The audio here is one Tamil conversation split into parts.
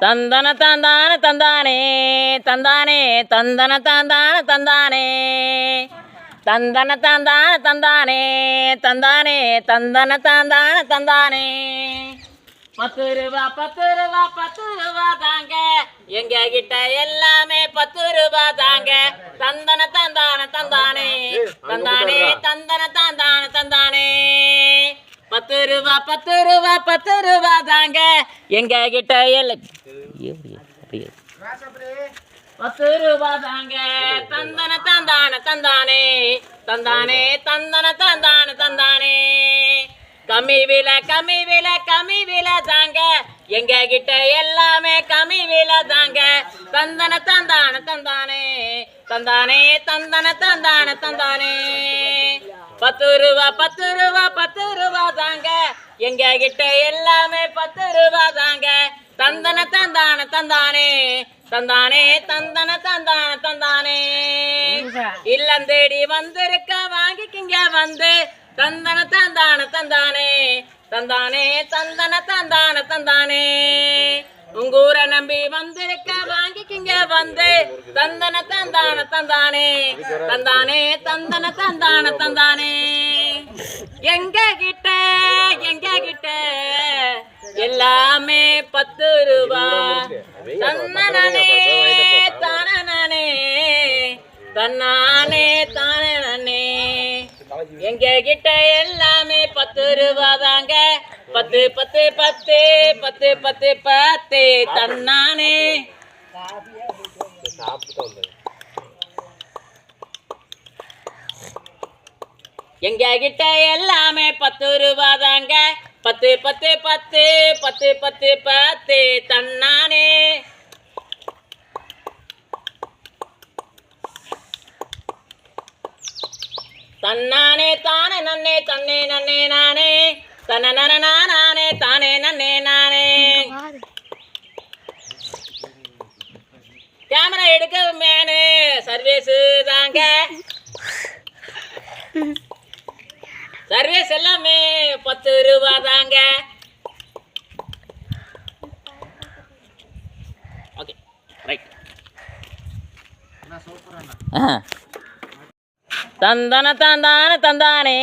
தந்தன தந்தான தந்தானே தந்தானே தந்தன தந்தான தந்தானே. தந்தன தந்தான தந்தானே தந்தானே தந்தன தந்தான தந்தானே. பத்து ரூபா பத்து ரூபா பத்து ரூபா தாங்க. எங்க கிட்ட எல்லாமே பத்து ரூபா தாங்க. தந்தன தந்தான தந்தானே தந்தானே தந்தன தந்தான தந்தானே. ரூபா பத்து ரூபா பத்து ரூபா தாங்க. எங்க கிட்ட பத்து ரூபா தாங்க. தந்தன தந்தான தந்தானே. தந்தானே தந்தன தந்தான தந்தானே. கம்மி விலை கம்மி விலை கம்மி விலை தாங்க. எங்க கிட்ட எல்லாமே கம்மி விலை தாங்க. தந்தன தந்தான தந்தானே. தந்தானே தந்தன தந்தான தந்தானே. பத்து ரூபா பத்து ரூபா பத்து ரூபா தாங்க. எங்க கிட்ட எல்லாமே பத்து ரூபா தாங்க. தந்தன தந்தான தந்தானே. தந்தானே தந்தன தந்தான தந்தானே. இல்லம் தேடி வந்திருக்க வாங்கிக்கிங்க வந்து. தந்தன தந்தான தந்தானே. தந்தானே தந்தன தந்தான தந்தானே. உங்க ஊரை நம்பி வந்திருக்க வாங்கிக்கிங்க வந்து. தந்தன தந்தான தந்தானே. தந்தானே தந்தன தந்தான தந்தானே. எங்க கிட்ட எங்க கிட்ட எல்லாமே பத்து ரூபா. தந்தனே தானனே தன்னானே தானே எங்க கிட்ட எல்லாமே பத்து ரூபா தாங்க. பத்து பத்து பத்து பத்து பத்து பத்து தன்னானே எங்க கிட்ட எல்லாமே பத்து ரூபா தாங்க பத்து பத்து பத்து பத்து பத்து பத்து தன்னானே தன்னானே தானே நன்னே தன்னே நன்னே நானே நன நானே தானே நன்னே நானே. கேமரா எடுக்க மேனு. சர்வீஸ் தாங்க. சர்வீஸ் எல்லாமே பத்து ரூபா தாங்க. Okay right. தந்தன தந்தான தந்தானே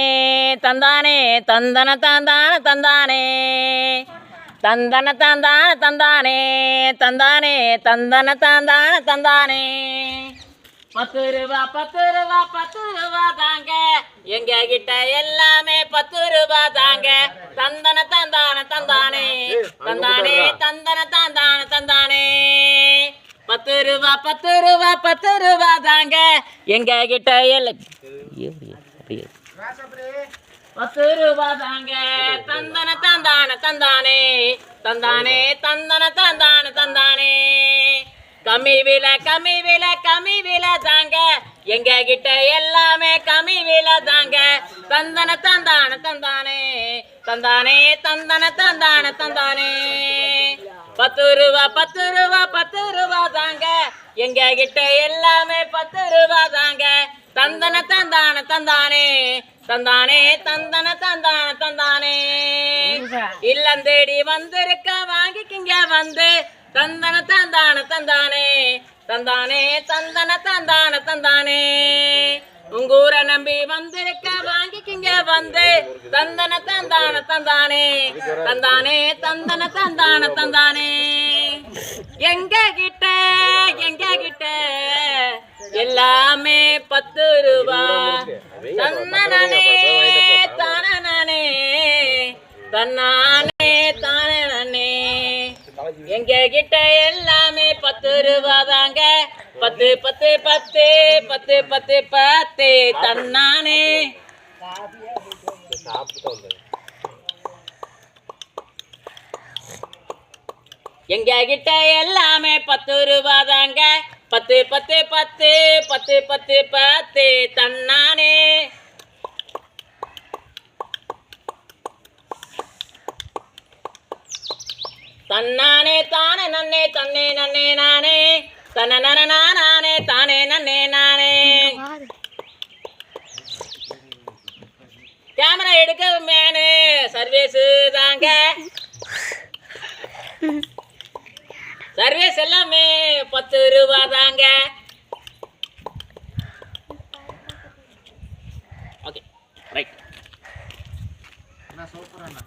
தந்தானே தந்தன தந்தான தந்தானே. தந்தன தந்தான தந்தானே தந்தானே தந்தன தந்தான தந்தானே. பத்து ரூபா பத்து ரூபா பத்து ரூபா தாங்க. எங்க கிட்ட எல்லாமே பத்து ரூபா தாங்க. தந்தன தந்தான தந்தானே தந்தானே தந்தன தந்தான தந்தானே. ரூபா பத்து ரூபா பத்து ரூபா தாங்க. எங்க கிட்ட எல்லாம் பத்து ரூபா தாங்க. தந்தன தந்தான தந்தானே. தந்தானே தந்தன தந்தான தந்தானே. கம்மி விலை கம்மி விலை கம்மி விலை தாங்க. எங்க கிட்ட எல்லாமே கம்மி விலை தாங்க. தந்தன தந்தான தந்தானே. தந்தானே தந்தன தந்தான தந்தானே. பத்து ரூபா பத்து ரூபா பத்து ரூபா தாங்க. எங்க கிட்ட எல்லாமே பத்து ரூபா தாங்க. தந்தன தந்தான தந்தானே. தந்தானே தந்தன தந்தான தந்தானே. இல்லம் தேடி வந்திருக்க வாங்கிக்கிங்க வந்து. தந்தன தந்தான தந்தானே. தந்தானே தந்தன தந்தான தந்தானே. உங்க ஊரை நம்பி வந்திருக்க வாங்கிக்கிங்க வந்து. தந்தன தந்தான தந்தானே. தந்தானே தந்தன தந்தான தந்தானே. எங்க கிட்ட எங்க கிட்ட எல்லாமே பத்து ரூபா. தன்னனே. தானனே தன்னானே. தானனே எங்க கிட்ட எல்லாமே பத்து ரூபா தாங்க. பத்து பத்து பத்து பத்து பத்து பத்து தன்னானே. எங்க கிட்ட எல்லாமே பத்து ரூபா தாங்க. பத்து பத்து பத்து பத்து பத்து பத்து தன்னானே. தன்னானே தானே நன்னே தன்னே நன்னே நானே. தன்ன நன நானே தானே நன்னே நானே. கேமரா எடுக்க மேனு சர்வீஸ் தாங்க. சர்வீஸ் எல்லாமே பத்து ரூபா தாங்க. ஓகே ரைட் சூப்பர் அண்ணா.